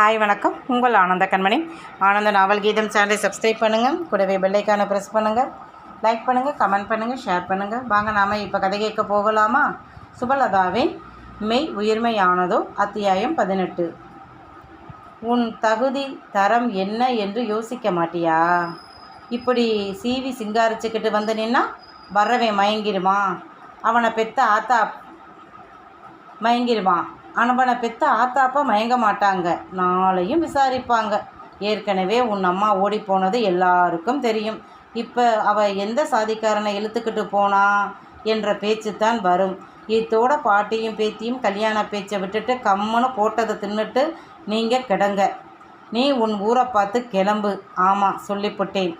Hi வணக்கம். உங்கள் ஆனந்த கண்மணி. ஆனந்த நாவல் கீதம் சேனலை சப்ஸ்கிரைப் பண்ணுங்கள் கூடவே பெல்லைக்கான ப்ரெஸ் பண்ணுங்கள் லைக் பண்ணுங்கள் கமெண்ட் பண்ணுங்கள் ஷேர் பண்ணுங்கள் வாங்க நாம் இப்போ கதை கேட்க போகலாமா? சுபலதாவின் மெய் உயிர்மையானதோ அத்தியாயம் பதினெட்டு. உன் தகுதி தரம் என்ன என்று யோசிக்க மாட்டியா? இப்படி சீவி சிங்காரிச்சுக்கிட்டு வந்து நின்னா வர்றவன் மயங்கிருமா? அவனை பெத்த ஆத்தா மயங்கிடுவான் அவனை பெத்த ஆத்தாப்பா மயங்க மாட்டாங்க. நாளையும் விசாரிப்பாங்க. ஏற்கனவே உன் அம்மா ஓடி போனது எல்லாருக்கும் தெரியும். இப்போ அவ எந்த சாதிக்காரனை இழுத்துக்கிட்டு போனா என்ற பேச்சு தான் வரும். இத்தோட பாட்டியும் பேத்தியும் கல்யாண பேச்சை விட்டுட்டு கம்மனு போட்டதை தின்னுட்டு நீங்கள் கிடங்க. நீ உன் ஊரை பார்த்து கிளம்பு. ஆமாம் சொல்லிப்புட்டேன்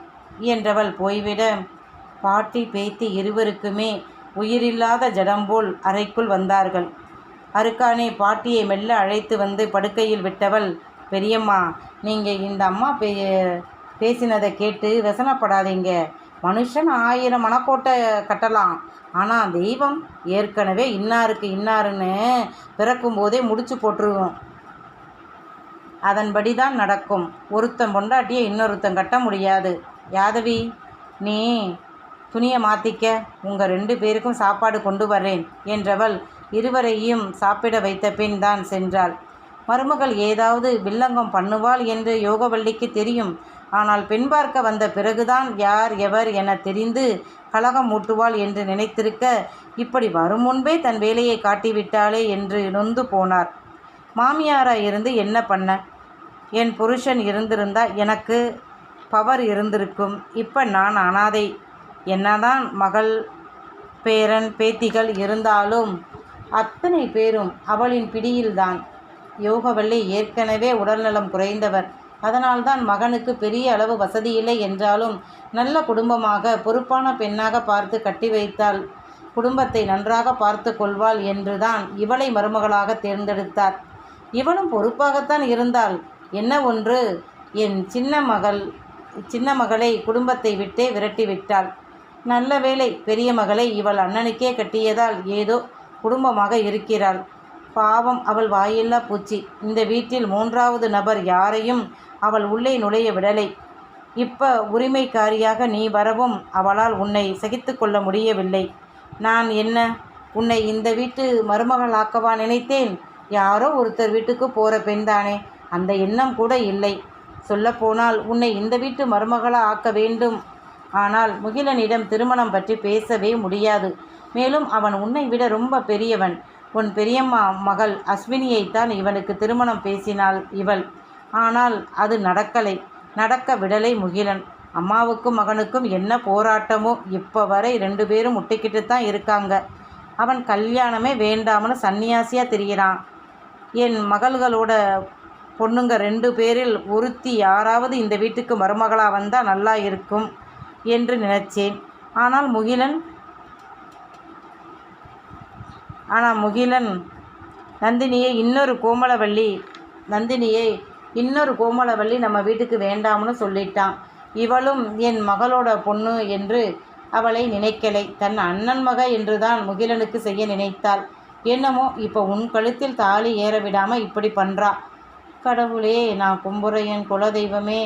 என்றவள் போய்விட பாட்டி பேத்தி இருவருக்குமே உயிரில்லாத ஜடம்போல் அறைக்குள் வந்தார்கள். அருக்கானே பாட்டியை மெல்ல அழைத்து வந்து படுக்கையில் விட்டவள் பெரியம்மா நீங்கள் இந்த அம்மா பே பேசினதை கேட்டு விசனப்படாதீங்க. மனுஷன் ஆயிரம் மனக்கோட்டை கட்டலாம். ஆனால் தெய்வம் ஏற்கனவே இன்னாருக்கு இன்னாருன்னு பிறக்கும்போதே முடிச்சு போட்டுருவோம். அதன்படி தான் நடக்கும். ஒருத்தன் பொண்டாட்டியை இன்னொருத்தன் கட்ட முடியாது. யாதவி நீ துணியை மாற்றிக்க உங்கள் ரெண்டு பேருக்கும் சாப்பாடு கொண்டு வரேன் என்றவள் இருவரையும் சாப்பிட வைத்த பின் தான் சென்றாள். மருமகள் ஏதாவது வில்லங்கம் பண்ணுவாள் என்று யோகவல்லிக்கு தெரியும். ஆனால் பெண் பார்க்க வந்த பிறகுதான் யார் எவர் என தெரிந்து கலகம் மூட்டுவாள் என்று நினைத்திருக்க இப்படி வரும் முன்பே தன் வேலையை காட்டிவிட்டாளே என்று நொந்து போனார். மாமியாராக இருந்து என்ன பண்ண? என் புருஷன் இருந்திருந்தா எனக்கு பவர் இருந்திருக்கும். இப்போ நான் அனாதை. என்னதான் மகள் பேரன் பேத்திகள் இருந்தாலும் அத்தனை பேரும் அவளின் பிடியில்தான். யோகவல்லி ஏற்கனவே உடல்நலம் குறைந்தவர். அதனால்தான் மகனுக்கு பெரிய அளவு வசதி இல்லை என்றாலும் நல்ல குடும்பமாக பொறுப்பான பெண்ணாக பார்த்து கட்டி வைத்தால் குடும்பத்தை நன்றாக பார்த்து கொள்வாள் என்றுதான் இவளை மருமகளாக தேர்ந்தெடுத்தார். இவளும் பொறுப்பாகத்தான் இருந்தாள். என்ன ஒன்று? என் சின்ன மகள் சின்ன மகளை குடும்பத்தை விட்டே விரட்டி விட்டாள். நல்ல வேளை பெரிய மகளை இவள் அண்ணனுக்கே கட்டியதால் ஏதோ குடும்பமாக இருக்கிறாள். பாவம் அவள் வாயில்லா பூச்சி. இந்த வீட்டில் மூன்றாவது நபர் யாரையும் அவள் உள்ளே நுழைய விடலை. இப்ப உரிமைக்காரியாக நீ வரவும் அவளால் உன்னை சகித்து கொள்ள முடியவில்லை. நான் என்ன? உன்னை இந்த வீட்டு மருமகளாக்கவா நினைத்தேன்? யாரோ ஒருத்தர் வீட்டுக்கு போகிற பெண்தானே. அந்த எண்ணம் கூட இல்லை. சொல்லப்போனால் உன்னை இந்த வீட்டு மருமகளாக ஆக்க வேண்டும். ஆனால் முகிலனிடம் திருமணம் பற்றி பேசவே முடியாது. மேலும் அவன் உன்னை விட ரொம்ப பெரியவன். உன் பெரியம்மா மகள் அஸ்வினியைத்தான் இவனுக்கு திருமணம் பேசினாள் இவள். ஆனால் அது நடக்கலை. நடக்க விடலை முகிலன். அம்மாவுக்கும் மகனுக்கும் என்ன போராட்டமோ? இப்போ வரை ரெண்டு பேரும் முட்டிக்கிட்டு தான் இருக்காங்க. அவன் கல்யாணமே வேண்டாம்னு சன்னியாசியாக தெரிகிறான் என் மகள்களோட பொண்ணுங்க ரெண்டு பேரில் ஒருத்தி யாராவது இந்த வீட்டுக்கு மருமகளாக வந்தால் நல்லா இருக்கும் என்று நினைச்சேன். ஆனால் முகிலன் ஆனால் முகிலன் நந்தினியை இன்னொரு கோமலவள்ளி நந்தினியை இன்னொரு கோமலவள்ளி நம்ம வீட்டுக்கு வேண்டாம்னு சொல்லிட்டான். இவளும் என் மகளோட பொண்ணு என்று அவளை நினைக்கலை. தன் அண்ணன் மக என்று தான் முகிலனுக்கு செய்ய நினைத்தாள். என்னமோ இப்போ உன் கழுத்தில் தாலி ஏற விடாமல் இப்படி பண்ணுறா கடவுளே நான் கும்புற என் குலதெய்வமே.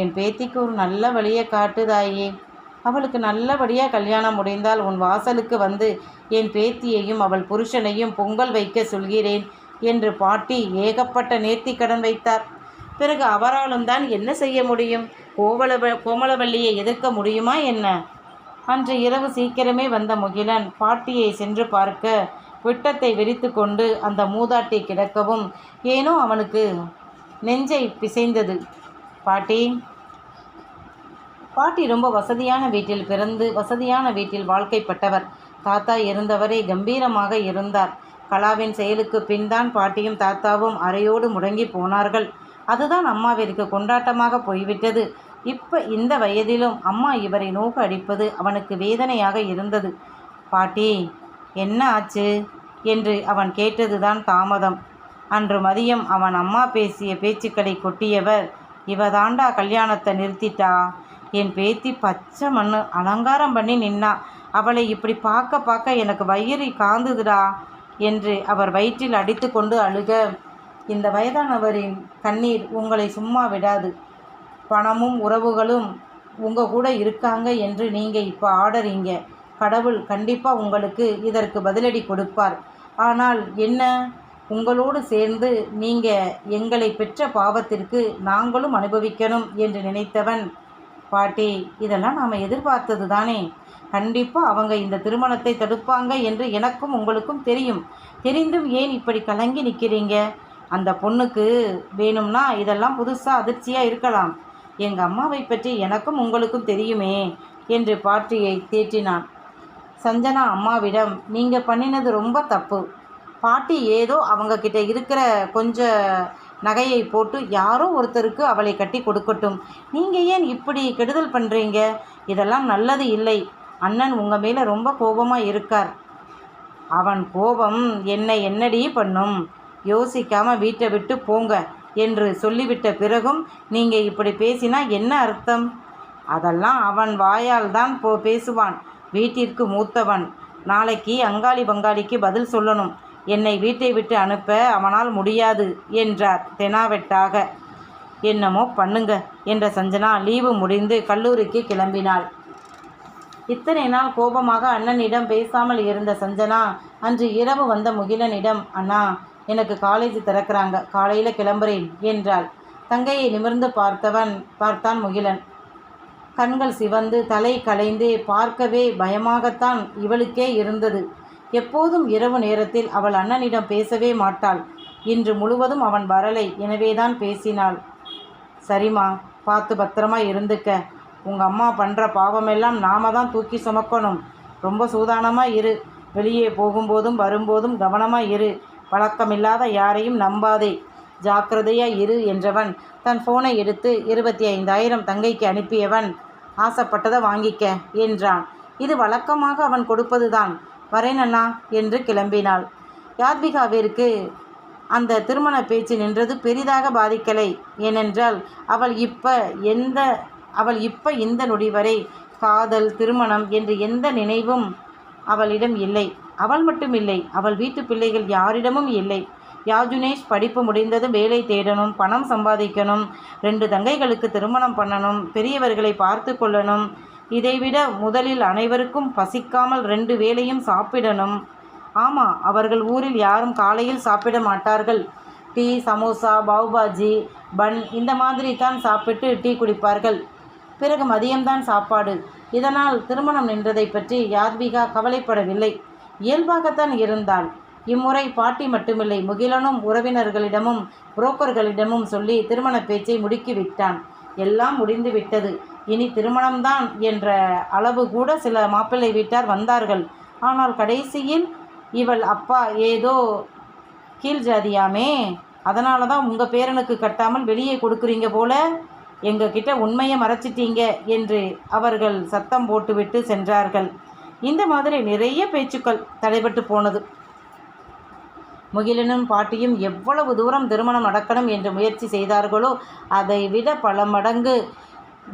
என் பேத்திக்கு ஒரு நல்ல வழியை காட்டுதாயே. அவளுக்கு நல்லபடியாக கல்யாணம் முடிந்தால் உன் வாசலுக்கு வந்து என் பேத்தியையும் அவள் புருஷனையும் பொங்கல் வைக்க சொல்கிறேன் என்று பாட்டி ஏகப்பட்ட நேர்த்திக்கடன் வைத்தார். பிறகு அவராலும் தான் என்ன செய்ய முடியும்? கோவல கோமலவள்ளியை எதிர்க்க முடியுமா என்ன? அன்று இரவு சீக்கிரமே வந்த முகிலன் பாட்டியை சென்று பார்க்க விட்டத்தை விரித்து கொண்டு அந்த மூதாட்டி கிடக்கவும் ஏனோ அவனுக்கு நெஞ்சை பிசைந்தது. பாட்டி பாட்டி ரொம்ப வசதியான வீட்டில் பிறந்து வசதியான வீட்டில் வாழ்க்கைப்பட்டவர். தாத்தா இருந்தவரை கம்பீரமாக இருந்தார். கலாவின் செயலுக்கு பின்தான் பாட்டியும் தாத்தாவும் அறையோடு முடங்கி போனார்கள். அதுதான் அம்மாவிற்கு கொண்டாட்டமாக போய்விட்டது. இப்போ இந்த வயதிலும் அம்மா இவரை நோக்கு அடிப்பது அவனுக்கு வேதனையாக இருந்தது. பாட்டி என்ன ஆச்சு? என்று அவன் கேட்டதுதான் தாமதம். அன்று மதியம் அவன் அம்மா பேசிய பேச்சுக்களை கொட்டியவர் இவதாண்டா கல்யாணத்தை நிறுத்திட்டா? என் பேத்தி பச்சை மண்ணு அலங்காரம் பண்ணி நின்னா அவளை இப்படி பார்க்க பார்க்க எனக்கு வயிறு காந்துதுடா என்று அவர் வயிற்றில் அடித்து கொண்டு அழுக. இந்த வயதானவரின் கண்ணீர் உங்களை சும்மா விடாது. பணமும் உறவுகளும் உங்கள் கூட இருக்காங்க என்று நீங்கள் இப்போ ஆடறீங்க. கடவுள் கண்டிப்பாக உங்களுக்கு இதற்கு பதிலடி கொடுப்பார். ஆனால் என்ன? உங்களோடு சேர்ந்து நீங்கள் எங்களை பெற்ற பாவத்திற்கு நாங்களும் அனுபவிக்கணும் என்று நினைத்தவன் பாட்டி இதெல்லாம் நாம் எதிர்பார்த்தது தானே? கண்டிப்பாக அவங்க இந்த திருமணத்தை தடுப்பாங்க என்று எனக்கும் உங்களுக்கும் தெரியும். தெரிந்தும் ஏன் இப்படி கலங்கி நிற்கிறீங்க அந்த பொண்ணுக்கு வேணும்னா இதெல்லாம் புதுசாக அதிர்ச்சியாக இருக்கலாம். எங்கள் அம்மாவை பற்றி எனக்கும் உங்களுக்கும் தெரியுமே என்று பாட்டியை தேற்றினான். சஞ்சனா அம்மாவிடம் நீங்கள் பண்ணினது ரொம்ப தப்பு. பாட்டி ஏதோ அவங்கக்கிட்ட இருக்கிற கொஞ்சம் நகையை போட்டு யாரோ ஒருத்தருக்கு அவளை கட்டி கொடுக்கட்டும். நீங்கள் ஏன் இப்படி கெடுதல் பண்ணுறீங்க இதெல்லாம் நல்லது இல்லை. அண்ணன் உங்கள் மேலே ரொம்ப கோபமாக இருக்கார். அவன் கோபம் என்னை என்னடி பண்ணும்? யோசிக்காமல் வீட்டை விட்டு போங்க என்று சொல்லிவிட்ட பிறகும் நீங்கள் இப்படி பேசினா என்ன அர்த்தம்? அதெல்லாம் அவன் வாயால் தான் போ பேசுவான். வீட்டிற்கு மூத்தவன். நாளைக்கு அங்காளி பங்காளிக்கு பதில் சொல்லணும். என்னை வீட்டை விட்டு அனுப்ப அவனால் முடியாது என்றார் தெனாவெட்டாக. என்னமோ பண்ணுங்க என்ற சஞ்சனா லீவு முடிந்து கல்லூரிக்கு கிளம்பினாள். இத்தனை நாள் கோபமாக அண்ணனிடம் பேசாமல் இருந்த சஞ்சனா அன்று இரவு வந்த முகிலனிடம் அண்ணா எனக்கு காலேஜ் திறக்கிறாங்க காலையில் கிளம்புறேன் என்றாள். தங்கையை நிமிர்ந்து பார்த்தவன் பார்த்தான் முகிலன். கண்கள் சிவந்து தலை கலைந்து பார்க்கவே பயமாகத்தான் இவளுக்கே இருந்தது. எப்போதும் இரவு நேரத்தில் அவள் அண்ணனிடம் பேசவே மாட்டாள். இன்று முழுவதும் அவன் வரலை எனவேதான் பேசினாள். சரிம்மா பார்த்து பத்திரமா இருந்துக்க. உங்கள் அம்மா பண்ணுற பாவமெல்லாம் நாம தான் தூக்கி சுமக்கணும். ரொம்ப சூதானமாக இரு. வெளியே போகும்போதும் வரும்போதும் கவனமாக இரு. பழக்கமில்லாத யாரையும் நம்பாதே. ஜாக்கிரதையா இரு என்றவன் தன் ஃபோனை எடுத்து இருபத்தி ஐந்தாயிரம் தங்கைக்கு அனுப்பியவன் ஆசைப்பட்டதை வாங்கிக்க என்றான். இது வழக்கமாக அவன் கொடுப்பதுதான். வரேன் அண்ணா என்று கிளம்பினாள். யாத்விகாவிற்கு அந்த திருமண பேச்சு நின்றது பெரிதாக பாதிக்கலை. ஏனென்றால் அவள் இப்போ எந்த அவள் இப்போ இந்த நொடி வரை காதல் திருமணம் என்று எந்த நினைவும் அவளிடம் இல்லை. அவள் மட்டும் இல்லை அவள் வீட்டு பிள்ளைகள் யாரிடமும் இல்லை. யாஜுனேஷ் படிப்பு முடிந்ததும் வேலை தேடணும் பணம் சம்பாதிக்கணும் ரெண்டு தங்கைகளுக்கு திருமணம் பண்ணணும் பெரியவர்களை பார்த்து கொள்ளணும் இதைவிட முதலில் அனைவருக்கும் பசிக்காமல் ரெண்டு வேளையும் சாப்பிடணும். ஆமாம் அவர்கள் ஊரில் யாரும் காலையில் சாப்பிட மாட்டார்கள். டீ சமோசா பாவ்பாஜி பன் இந்த மாதிரி தான் சாப்பிட்டு டீ குடிப்பார்கள். பிறகு மதியம்தான் சாப்பாடு. இதனால் திருமணம் நின்றதை பற்றி யாத்விகா கவலைப்படவில்லை. இயல்பாகத்தான் இருந்தாள். இம்முறை பாட்டி மட்டுமில்லை முகிலனும் உறவினர்களிடமும் புரோக்கர்களிடமும் சொல்லி திருமண பேச்சை முடுக்கிவிட்டான் எல்லாம் முடிந்து விட்டது. இனி திருமணம்தான் என்ற அளவு கூட சில மாப்பிள்ளை வீட்டார் வந்தார்கள். ஆனால் கடைசியில் இவள் அப்பா ஏதோ கீழ் ஜாதியாமே அதனால தான் உங்கள் பேரனுக்கு கட்டாமல் வெளியே கொடுக்குறீங்க போல. எங்ககிட்ட உண்மையை மறைச்சிட்டீங்க என்று அவர்கள் சத்தம் போட்டுவிட்டு சென்றார்கள். இந்த மாதிரி நிறைய பேச்சுக்கள் தடைபட்டு போனது. முகிலனும் பாட்டியும் எவ்வளவு தூரம் திருமணம் நடக்கணும் என்று முயற்சி செய்தார்களோ அதை விட பல மடங்கு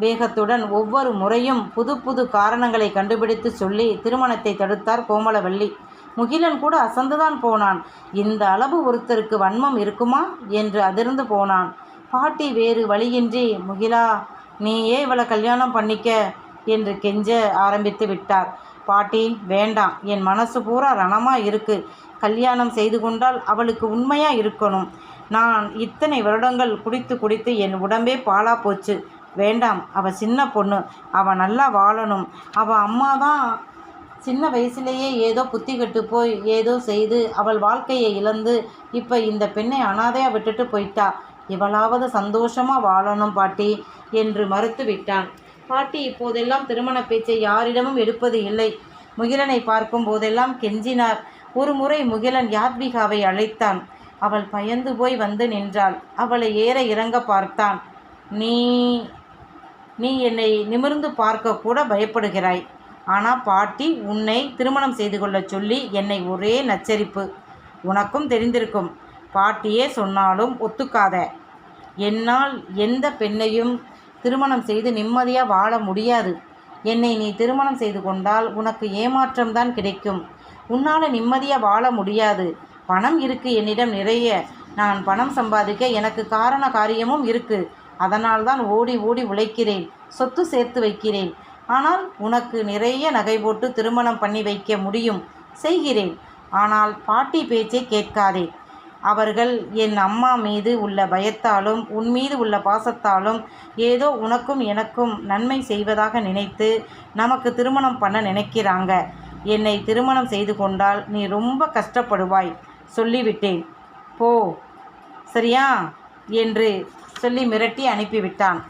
வேகத்துடன் ஒவ்வொரு முறையும் புது புது காரணங்களை கண்டுபிடித்து சொல்லி திருமணத்தை தடுத்தார் கோமலவல்லி. முகிலன் கூட அசந்துதான் போனான். இந்த அளவு ஒருத்தருக்கு வன்மம் இருக்குமா? என்று அதிர்ந்து போனான். பாட்டி வேறு வழியின்றி முகிலா நீயே இவளை கல்யாணம் பண்ணிக்க என்று கெஞ்ச ஆரம்பித்து விட்டார். பாட்டி வேண்டாம். என் மனசு பூரா ரணமாக இருக்கு. கல்யாணம் செய்து கொண்டால் அவளுக்கு உண்மையாக இருக்கணும். நான் இத்தனை வருடங்கள் குடித்து குடித்து என் உடம்பே பாழா போச்சு. வேண்டாம் அவள் சின்ன பொண்ணு அவள் நல்லா வாழணும். அவள் அம்மா தான் சின்ன வயசுலேயே ஏதோ புத்தி கெட்டு போய் ஏதோ செய்து அவள் வாழ்க்கையை இழந்து இப்போ இந்த பெண்ணை அனாதையாக விட்டுட்டு போயிட்டா. இவளாவது சந்தோஷமாக வாழணும் பாட்டி என்று மறுத்து விட்டான். பாட்டி இப்போதெல்லாம் திருமண பேச்சை யாரிடமும் எடுப்பது இல்லை. முகிலனை பார்க்கும் போதெல்லாம் கெஞ்சினார். ஒரு முறை முகிலன் யாத்விகாவை அழைத்தான். அவள் பயந்து போய் வந்து நின்றாள். அவளை ஏற இறங்க பார்த்தான். நீ நீ என்னை நிமிர்ந்து பார்க்க கூட பயப்படுகிறாய். ஆனால் பாட்டி உன்னை திருமணம் செய்து கொள்ள சொல்லி என்னை ஒரே நச்சரிப்பு. உனக்கும் தெரிந்திருக்கும். பாட்டியே சொன்னாலும் ஒத்துக்காத. என்னால் எந்த பெண்ணையும் திருமணம் செய்து நிம்மதியாக வாழ முடியாது. என்னை நீ திருமணம் செய்து கொண்டால் உனக்கு ஏமாற்றம்தான் கிடைக்கும். உன்னால் நிம்மதியாக வாழ முடியாது. பணம் இருக்கு என்னிடம் நிறைய. நான் பணம் சம்பாதிக்க எனக்கு காரண காரியமும் இருக்குது அதனால்தான் ஓடி ஓடி உழைக்கிறேன் சொத்து சேர்த்து வைக்கிறேன். ஆனால் உனக்கு நிறைய நகை போட்டு திருமணம் பண்ணி வைக்க முடியும் செய்கிறேன். ஆனால் பாட்டி பேச்சை கேட்காதே. அவர்கள் என் அம்மா மீது உள்ள பயத்தாலும் உன் மீது உள்ள பாசத்தாலும் ஏதோ உனக்கும் எனக்கும் நன்மை செய்வதாக நினைத்து நமக்கு திருமணம் பண்ண நினைக்கிறாங்க. என்னை திருமணம் செய்து கொண்டால் நீ ரொம்ப கஷ்டப்படுவாய் சொல்லிவிட்டேன். போ. சரியா? என்று சொல்லி மிரட்டி அனுப்பிவிட்டான்.